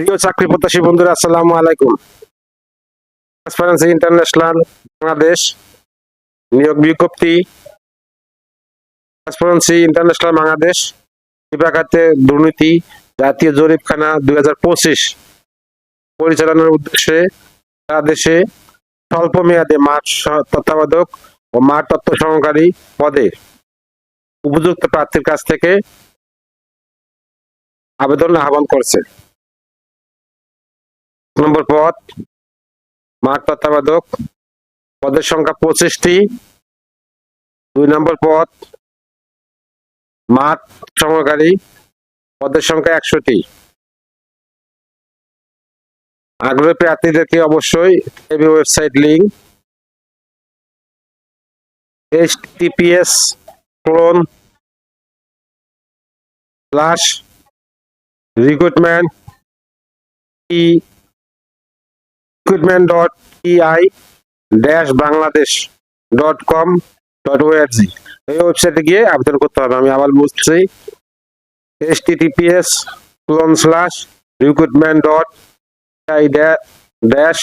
প্রিয় চাকরি প্রত্যাশী বন্ধুরা, আসসালামু আলাইকুম। ট্রান্সপারেন্সি ইন্টারন্যাশনাল বাংলাদেশ, নিয়োগ বিজ্ঞপ্তি ট্রান্সপারেন্সি ইন্টারন্যাশনাল বাংলাদেশ, বিভাগাতে দুর্নীতি, জাতীয় জরিপখানা দুই হাজার পঁচিশ। পরিচালনার উদ্দেশ্যে সারা দেশে স্বল্প মেয়াদে মাঠ তত্ত্বাবধায়ক ও মাঠ তত্ত্ব সহকারী পদে উপযুক্ত প্রার্থীর কাছ থেকে আবেদন আহ্বান করছে। নম্বর পদ মাঠ তত্ত্বাবধায়ক, পদের সংখ্যা পঁচিশটি। দুই নম্বর পদ মাঠ সহকারী পদের সংখ্যা একশোটি। আগ্রহী প্রার্থীদেরকে অবশ্যই AB website link, https colon slash recruitment recruitment dot EI dash Bangladesh dot com dot ORG এই ওয়েবসাইটে গিয়ে আবেদন করতে হবে। আমি আবার বলছি https colon slash recruitment dot I dash